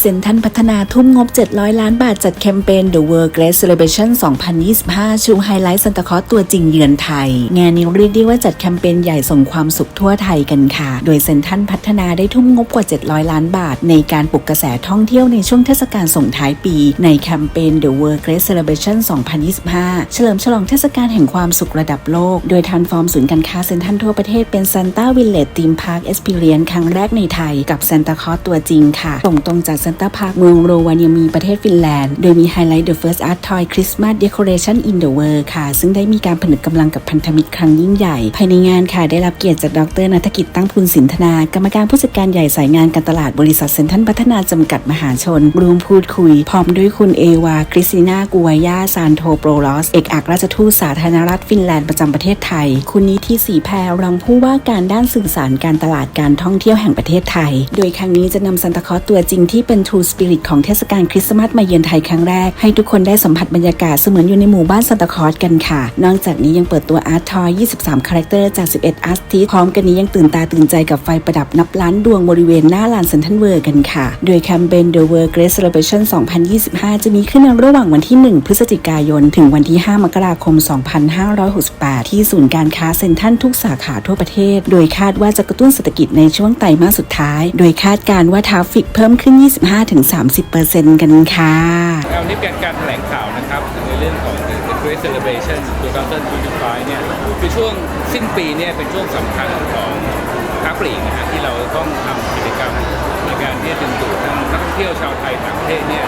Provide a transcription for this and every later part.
เซ็นทรัลพัฒนาทุ่มงบ 700 ล้านบาทจัดแคมเปญ The World Great Celebration 2025 ชูไฮไลท์ซันตาคอสตัวจริงเยือนไทย งานนี้เรียกได้ว่าจัดแคมเปญใหญ่ส่งความสุขทั่วไทยกันค่ะ โดยเซ็นทรัลพัฒนาได้ทุ่มงบกว่า 700 ล้านบาท ในการปลุกกระแสท่องเที่ยวในช่วงเทศกาลส่งท้ายปี ในแคมเปญ The World Great Celebration 2025 เฉลิมฉลองเทศกาลแห่งความสุขระดับโลก โดยทานฟอร์มศูนย์การค้าเซ็นทรัลทั่วประเทศเป็น Santa Village Theme Park Experience ครั้งแรกในไทย กับ Santa Claus ตัวจริงค่ะส่งตรงจาก Santa Park เมืองโรวาเนียมีประเทศฟินแลนด์ โดยมีไฮไลท์ The First Art Toy Christmas Decoration in the World ค่ะ ซึ่งได้มีการผนึกกำลังกับพันธมิตรครั้งยิ่งใหญ่ ภายในงานค่ะ ได้รับเกียรติจากดรนัฐกิจตั้งพูนสินธนา กรรมการผู้จัดการใหญ่สายงานการตลาดบริษัทเซนทรัลพัฒนาจำกัดมหาชนรวมพูดคุย พร้อมด้วยคุณเอวาคริสติน่ากัวยาซานโทโปรลอสเอกอัครราชทูตสาธารณรัฐฟินแลนด์ประจำประเทศไทย คุณนิธิศรีแพรรองผู้ว่าการด้านสื่อสารการตลาดการท่องเที่ยวแห่งประเทศไทย โดยครั้งนี้จะนำซันตาคอสตัวจริงที่เป็น True Spirit ของเทศกาลคริสต์มาสมาเยือนไทยครั้งแรก ให้ทุกคนได้สัมผัสบรรยากาศเสมือนอยู่ในหมู่บ้านซันตาคลอสกันค่ะ นอกจากนี้ยังเปิดตัวอาร์ตทอย 23 คาแรคเตอร์จาก 11 อาร์ติสพร้อมกันนี้ยังตื่นตาตื่นใจกับไฟประดับนับล้านดวงบริเวณหน้าลานเซนทรัลเวิร์กันค่ะ โดยแคมเปญ The World Great Celebration 2025 จะมีขึ้นในระหว่างวันที่ 1 พฤศจิกายน ถึงวันที่ 5 มกราคม 2568 ที่ศูนย์การค้าเซ็นทรัลทุกสาขาทั่วประเทศ โดยคาดว่าจะกระตุ้นเศรษฐกิจในช่วงไตรมาสสุดท้าย โดยคาดการณ์ว่าทราฟฟิกเพิ่มขึ้น25-30%กันค่ะวันนี้เป็นการแถลงข่าวนะครับในเรื่องของ The Great Celebration 2025เนี่ยคือช่วงสิ้นปีเนี่ยเป็นช่วงสำคัญของค้าปลีกนะฮะที่เราต้องทำกิจกรรมในการที่จะดึงดูดทั้งนักท่องเที่ยวชาวไทยต่างประเทศเนี่ย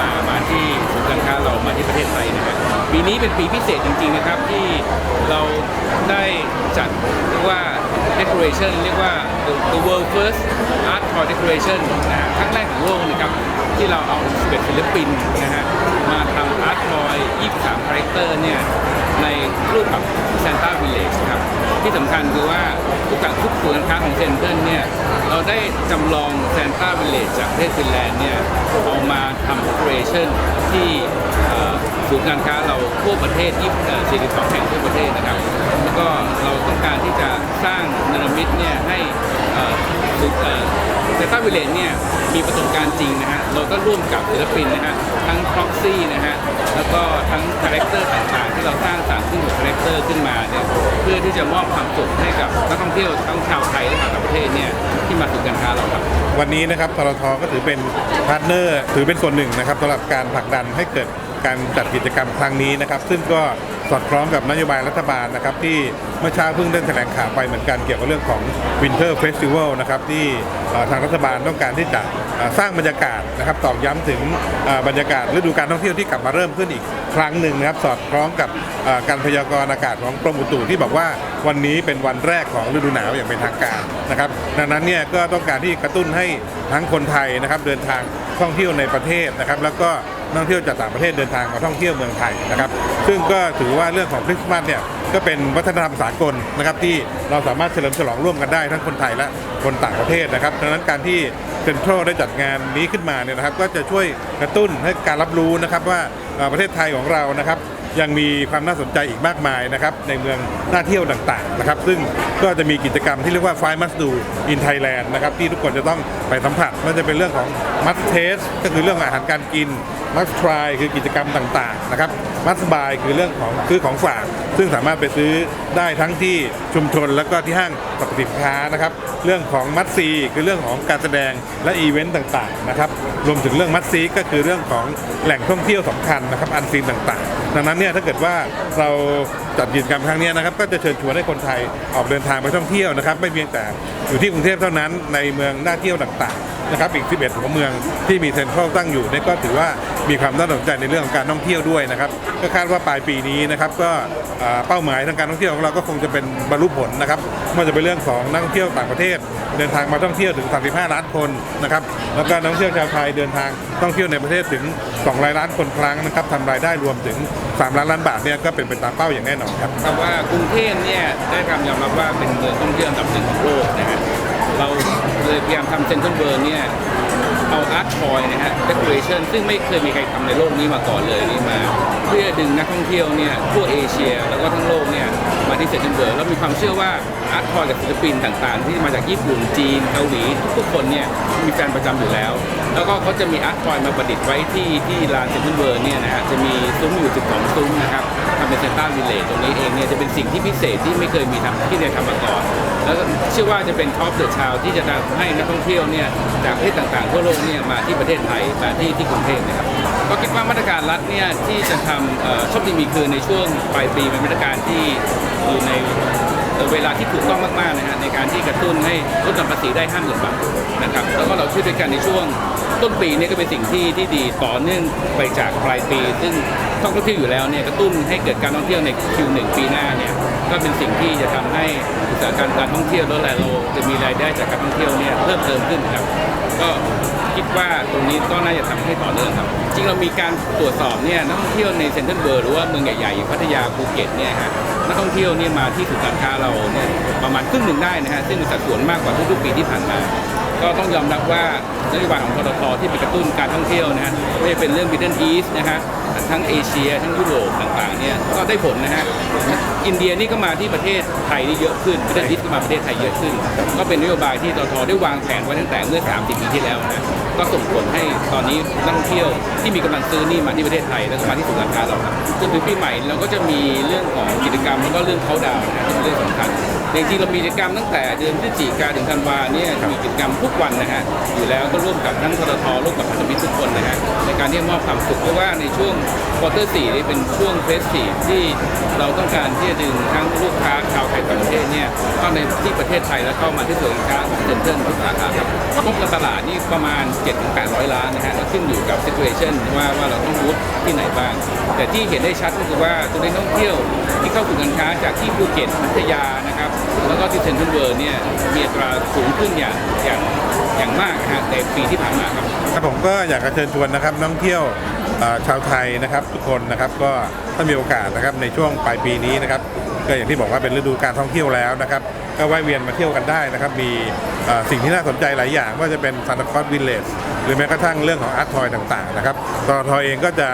มามาที่ศูนย์การค้าเรามาที่ประเทศไทยนะฮะปีนี้เป็นปีพิเศษจริงๆนะครับที่เราได้จัดเรียกว่า decoration เรียกว่า the, the world first art toy decoration นะครั้งแรกของโลกนะครับที่เราเอา11ศิลปินนะฮะมาทำอาร์ตทอย23คาแรคเตอร์เนี่ยในรูปแบบ Santa Village ครับที่สำคัญคือว่าทุกการทุกศูนย์การค้าของเซนเตอร์เนี่ยเราได้จำลอง Santa Village จากประเทศฟินแลนด์เนี่ยเอามาทำ decoration ที่ ศูนย์การค้าเราทั่วประเทศ20เอ่อ42 แห่งทั่วประเทศนะครับแล้วก็เราต้องการที่จะสร้างนามิตเนี่ยให้เอ่อศูนย์เอ่อเซต้าวิเลนเนี่ยมีประสบการณ์จริงนะฮะเราก็ร่วมกับศิลปินนะฮะทั้งพ็อกซี่นะฮะแล้วก็ทั้งคาแรคเตอร์ต่างๆ ที่เราสร้างสรรค์ขึ้นกับคาแรคเตอร์ขึ้นมาเนี่ยเพื่อที่จะมอบความสุขให้กับนักท่องเที่ยวทั้งชาวไทยและชาวต่างประเทศเนี่ยที่มาสู่การค้าเราครับวันนี้นะครับทรทก็ถือเป็นพาร์ทเนอร์ถือเป็นส่วนหนึ่งนะครับสำหรับการผลักดันให้เกิด การจัดกิจกรรมครั้งนี้นะครับ ซึ่งก็สอดคล้องกับนโยบายรัฐบาลนะครับ ที่เมื่อเช้าเพิ่งได้แถลงข่าวไปเหมือนกันเกี่ยวกับเรื่องของ Winter Festival นะครับที่ทางรัฐบาลต้องการที่จะสร้างบรรยากาศนะครับตอกย้ำถึงบรรยากาศฤดูการท่องเที่ยวที่กลับมาเริ่มขึ้นอีกครั้งหนึ่งนะครับสอดคล้องกับการพยากรณ์อากาศของกรมอุตุที่บอกว่าวันนี้เป็นวันแรกของฤดูหนาวอย่างเป็นทางการนะครับ ดังนั้นเนี่ยก็ต้องการที่กระตุ้นให้ทั้งคนไทยนะครับเดินทางท่องเที่ยวในประเทศนะครับ แล้วก็ นักท่องเที่ยวจากต่างประเทศเดินทางมาท่องเที่ยวเมืองไทยนะครับ ซึ่งก็ถือว่าเรื่องของคริสต์มาสเนี่ยก็เป็นวัฒนธรรมสากลนะครับที่เราสามารถเฉลิมฉลองร่วมกันได้ทั้งคนไทยและคนต่างประเทศนะครับดังนั้นการที่เซ็นทรัลได้จัดงานนี้ขึ้นมาเนี่ยนะครับ ก็จะช่วยกระตุ้นให้การรับรู้นะครับว่าประเทศไทยของเรานะครับ ยังมีความน่าสนใจอีกมากมายนะครับในเมืองน่าเที่ยวต่างๆนะครับซึ่งก็จะมีกิจกรรมที่เรียกว่า Five Must Do in Thailand นะครับที่ทุกคนจะต้องไปสัมผัสไมันจะเป็นเรื่องของ Must Taste ก็คือเรื่องอาหารการกิน Must Try คือกิจกรรมต่างๆนะครับ Must Buy คือเรื่องของซื้อของฝาก ซึ่งสามารถไปซื้อได้ทั้งที่ชุมชน แล้วก็ที่ห้างสรรพสินค้านะครับเรื่องของมัดซีคือเรื่องของการแสดงและอีเวนต์ต่างๆนะครับรวมถึงเรื่องมัดซีก็คือเรื่องของแหล่งท่องเที่ยวสำคัญนะครับอันซีนต่างๆ ดังนั้นเนี่ยถ้าเกิดว่าเราจัดกิจกรรมครั้งนี้นะครับก็จะเชิญชวนให้คนไทยออกเดินทางไปท่องเที่ยวนะครับ ไม่เพียงแต่อยู่ที่กรุงเทพเท่านั้นในเมืองน่าเที่ยวต่างๆ นะครับอีก 11 ของเมืองที่มีเซ็นทรัลตั้งอยู่นี่ก็ถือว่ามีความน่าสนใจในเรื่องของการท่องเที่ยวด้วยนะครับก็คาดว่าปลายปีนี้นะครับก็เป้าหมายทางการท่องเที่ยวของเราก็คงจะเป็นบรรลุผลนะครับไม่ว่าจะเป็นเรื่องของนักท่องเที่ยวต่างประเทศ เดินทางมาท่องเที่ยวถึง 35 ล้านคนนะครับแล้วก็นักท่องเที่ยวชาวไทยเดินทางท่องเที่ยวในประเทศถึง2ล้านคนครั้งนะครับทำรายได้รวมถึง 3 ล้านล้านบาทเนี่ยก็เป็นไปตามเป้าอย่างแน่นอนครับคำว่ากรุงเทพเนี่ยได้คำยอมรับว่าเป็นเมืองท่องเที่ยวอันดับหนึ่งของโลกนะฮะเรา เลยพยายามทำเซ็นทรัลเวิร์เนี่ย เอาอาร์ตทอยนะฮะเดคอเรชันซึ่งไม่เคยมีใครทำในโลกนี้มาก่อนเลยนี่มา เพื่อดึงนักท่องเที่ยวเนี่ยทั่วเอเชียแล้วก็ทั้งโลกเนี่ยมาที่เซนต์เบิร์กแล้วมีความเชื่อว่าอาร์ตทอยกับศิลปินต่างๆ ที่มาจากญี่ปุ่นจีนเกาหลีทุกๆคนเนี่ยมีแฟนประจำอยู่แล้ว แล้วก็เขาจะมีอาร์ตทอยมาประดิษฐ์ไว้ที่ที่ลานเซนต์เบิร์กเนี่ยนะฮะจะมีซุ้มอยู่12ซุ้มนะครับทำเป็นเซนต้าวิลเลจตรงนี้เองเนี่ยจะเป็นสิ่งที่พิเศษที่ไม่เคยมีทำที่ได้ทำมาก่อน แล้วเชื่อว่าจะเป็นท็อปเดอะชาวที่จะทำให้นักท่องเที่ยวเนี่ยจากประเทศต่างๆทั่วโลกเนี่ยมาที่ประเทศไทยมาที่ที่กรุงเทพนะครับก็คิดว่ามาตรการรัฐเนี่ยที่จะทำเอ่อชอบดีมีคืนในช่วงปลายปีเป็นมาตรการที่อยู่ในเอ่อเวลาที่ถูกต้องมากๆนะฮะในการที่กระตุ้นให้ลดหย่อนภาษีได้ห้าหมื่นบาทนะครับแล้วก็เราช่วยด้วยกันในช่วง ต้นปีเนี่ยก็เป็นสิ่งที่ที่ดีต่อเนื่องไปจากปลายปี ซึ่งท่องเที่ยวอยู่แล้วเนี่ยกระตุ้นให้เกิดการท่องเที่ยวใน Q1 ปีหน้าเนี่ยก็เป็นสิ่งที่จะทำให้อุตสาหกรรมการท่องเที่ยวล้วแหลจะมีรายได้จากการท่องเที่ยวเนี่ยเพิ่มเติมขึ้นครับ ก็คิดว่าตรงนี้ก็น่าจะทำให้ต่อเนื่องครับ จริงเรามีการตรวจสอบเนี่ยนักท่องเที่ยวในเซ็นทรัลเวิร์หรือว่าเมืองใหญ่ๆพัทยาภูเก็ตเนี่ยฮะนักท่องเที่ยวเนี่ยมาที่ศูนย์การค้าเราเนี่ยประมาณครึ่งหนึ่งได้นะฮะซึ่งสัดส่วนมากกว่าทุกๆปีที่ผ่านมา ก็ต้องยอมรับว่านโยบายของพททที่ไปกระตุ้นการท่องเที่ยวนะฮะไม่ว่าเป็นเรื่อง Middle East นะฮะทั้งเอเชีย ทั้งยุโรปต่างๆเนี่ยก็ได้ผลนะฮะอินเดียนี่ก็มาที่ประเทศไทยนี่เยอะขึ้น Middle East ก็มาประเทศไทยเยอะขึ้น ก็เป็นนโยบายที่ททได้วางแผนไว้ตั้งแต่เมื่อ 30 ปีที่แล้วนะก็ส่งผลให้ตอนนี้นักท่องเที่ยวที่มีกำลังซื้อนี่มาที่ประเทศไทยแล้วก็มาที่ศูนย์การค้าเราครับจนถึงปีใหม่เราก็จะมีเรื่องของกิจกรรมแล้วก็เรื่องเขาดาวนะเป็นเรื่องสำคัญ จริงๆเรามีกิจกรรมตั้งแต่เดือนพฤศจิกาถึงธันวาเนี่ยมีกิจกรรมทุกวันนะฮะอยู่แล้วก็ร่วมกับทั้งทททร่วมกับพันธมิตรทุกคนนะฮะในการที่จะมอบความสุขเพราะว่าในช่วงควอเตอร์สี่นี่เป็นช่วงเฟสทีฟที่เราต้องการที่จะดึงทั้งลูกค้าชาวไทยต่างประเทศเนี่ยเข้าในที่ประเทศไทยแล้วเข้ามาที่ศูนย์การค้าของเซ็นเตอร์ทุกสาขาครับงบการตลาดนี่ประมาณ 7-800 ล้านนะฮะแล้วขึ้นอยู่กับ situation ว่าว่าเราต้องบูธที่ไหนบ้าง แต่ที่เห็นได้ชัดก็คือว่าตัวนักท่องเที่ยวที่เข้าสู่การค้าจากที่ภูเก็ตพัทยานะครับ แล้วก็ที่เซ็นทรัลเวิร์เนี่ยมีอัตราสูงขึ้นอย่างอย่างอย่างมากนะฮะในปีที่ผ่านมาครับ ครับผมก็อยากจะเชิญชวนนะครับนักท่องเที่ยวเอ่อชาวไทยนะครับ ทุกคนนะครับก็ถ้ามีโอกาสนะครับในช่วงปลายปีนี้นะครับก็อย่างที่บอกว่าเป็นฤดูการท่องเที่ยวแล้วนะครับ ก็แวะเวียนมาเที่ยวกันได้นะครับ มีเอ่อสิ่งที่น่าสนใจหลายอย่างว่าจะเป็นซานตาคลอสวิลเลจหรือแม้กระทั่งเรื่องของอาร์ตทอยต่างๆนะครับตทเองก็จะ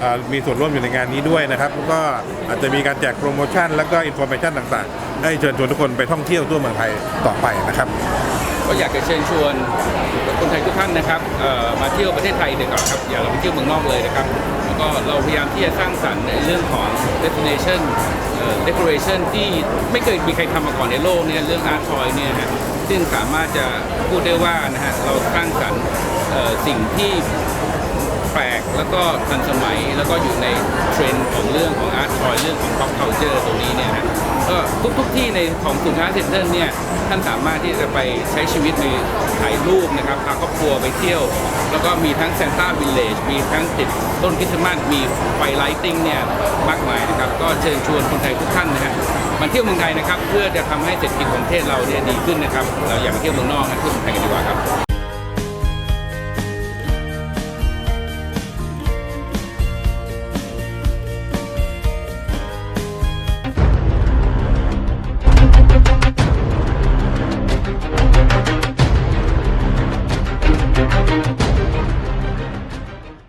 เอ่อมีส่วนร่วมอยู่ในงานนี้ด้วยนะครับแล้วก็อาจจะมีการแจกโปรโมชั่นแล้วก็อินโฟ a t ชันต่างๆ ให้เชิญชวนทุกคนไปท่องเที่ยวทั่วเมืองไทยต่อไปนะครับ ก็อยากจะเชิญชวนคนไทยทุกท่านนะครับมาเที่ยวประเทศไทยเดี๋ยวก่อนครับอย่าเราไปเที่ยวเมืองนอกเลยนะครับแล้วก็เราพยายามที่จะสร้างสรรค์ในเรื่องของ destination เอ่อ decoration ที่ไม่เคยมีใครทำมาก่อนในโลกเนี่ยเรื่อง art toy เนี่ยนะซึ่งสามารถจะพูดได้ว่านะฮะเราสร้างสรรค์สิ่งที่ แปลกแล้วก็ทันสมัยแล้วก็อยู่ในเทรนด์ของเรื่องของอาร์ตทอยเรื่องของ pop culture ตรงนี้เนี่ยนะก็ทุกทุกที่ในของศูนย์การเซ็นเตอร์เนี่ยท่านสามารถที่จะไปใช้ชีวิตในถ่ายรูปนะครับพาครอบครัวไปเที่ยว แล้วก็มีทั้งเซนต้าวิลเลจมีทั้งติดต้นคริสต์มาสมีไฟไลติ้งเนี่ยมากมายนะครับ ก็เชิญชวนคนไทยทุกท่านนะฮะมาเที่ยวเมืองไทยนะครับ เพื่อจะทำให้เศรษฐกิจของประเทศเราเนี่ยดีขึ้นนะครับ เราอย่ามาเที่ยวเมืองนอกนะเที่ยวเมืองไทยกันดีกว่าครับ